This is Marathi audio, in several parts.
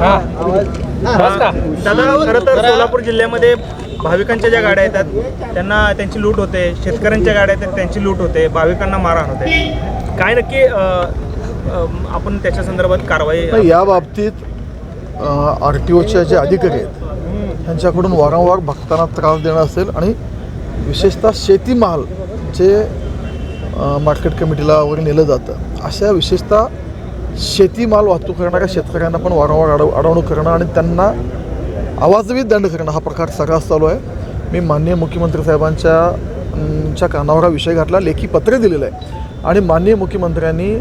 दादा खरं तर सोलापूर जिल्ह्यामध्ये भाविकांच्या ज्या गाड्या येतात त्यांना त्यांची लूट होते शेतकऱ्यांच्या गाड्या येतात त्यांची लूट होते भाविकांना मारहाण होते. काय नक्की आपण त्याच्या संदर्भात कारवाई नाही या बाबतीत आर टी ओच्या जे अधिकारी आहेत त्यांच्याकडून वारंवार भक्तांना त्रास देणं असेल आणि विशेषतः शेतीमाल जे मार्केट कमिटीला वगैरे नेलं जातं अशा विशेषतः शेतीमाल वाहतूक करणाऱ्या शेतकऱ्यांना पण वारंवार अडव अडवणूक करणं आणि त्यांना आवाजवी दंड करणं हा प्रकार सर्रास चालू आहे. मी माननीय मुख्यमंत्री साहेबांच्या च्या कानावर हा विषय घातला लेखी पत्रे दिलेलं आहे आणि माननीय मुख्यमंत्र्यांनी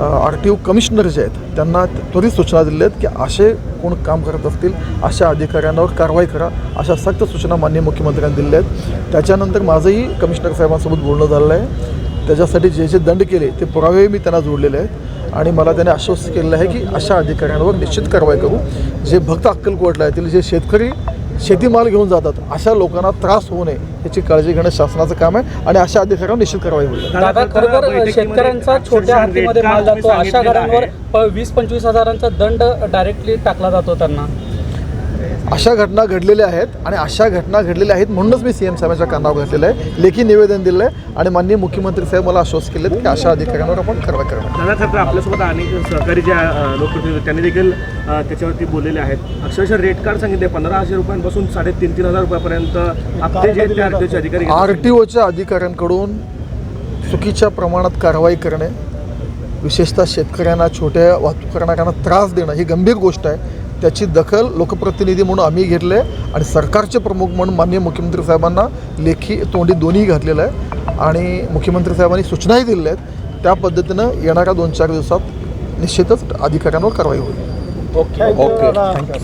आर टी ओ कमिशनर जे आहेत त्यांना त्वरित सूचना दिल्या आहेत की असे कोण काम करत असतील अशा अधिकाऱ्यांवर कारवाई करा अशा सक्त सूचना माननीय मुख्यमंत्र्यांनी दिल्या आहेत. त्याच्यानंतर माझंही कमिशनर साहेबांसोबत बोलणं झालेलं आहे. त्याच्यासाठी जे जे दंड केले ते पुरावेही मी त्यांना जोडलेले आहेत. आणि मला त्याने आश्वस्त केलेलं आहे की अशा अधिकाऱ्यांवर निश्चित कारवाई करू. जे भक्त अक्कलकोटला येथील जे शेतकरी शेतीमाल घेऊन जातात अशा लोकांना त्रास होऊ नये याची काळजी घेणं शासनाचं काम आहे आणि अशा अधिकाऱ्यांवर निश्चित कारवाई होईल. शेतकऱ्यांचा छोट्या हातीमध्ये माल जातो. अशा गाड्यांवर प- वीस पंचवीस हजारांचा दंड डायरेक्टली टाकला जातो त्यांना. अशा घटना घडलेल्या आहेत आणि अशा घटना घडलेल्या आहेत म्हणूनच मी सी एम साहेबांच्या कानावर घातलेलं आहे. लेखी निवेदन दिलं आहे आणि माननीय मुख्यमंत्री साहेब मला आश्वस्त केले की अशा अधिकाऱ्यांवर आपण कारवाई करणार दादा खरं आपल्यासोबत अनेक सहकारी जे अ, लोकप्रतिनिधी त्यांनी देखील त्याच्यावरती बोललेले आहेत. अक्षरशः रेट कार्ड सांगितले पंधरा हजार रुपयांपासून साडेतीन तीन हजार रुपयापर्यंत अधिकारी. आर टी ओच्या अधिकाऱ्यांकडून चुकीच्या प्रमाणात कारवाई करणे विशेषतः शेतकऱ्यांना छोट्या वाहतूक करणाऱ्यांना त्रास देणं ही गंभीर गोष्ट आहे. त्याची दखल लोकप्रतिनिधी म्हणून आम्ही घेतले आणि सरकारचे प्रमुख म्हणून माननीय मुख्यमंत्री साहेबांना लेखी तोंडी दोन्ही घातलेलं आहे. आणि मुख्यमंत्री साहेबांनी सूचनाही दिलेल्या आहेत. त्या पद्धतीनं येणाऱ्या दोन चार दिवसात निश्चितच अधिकाऱ्यांवर कारवाई होईल. ओके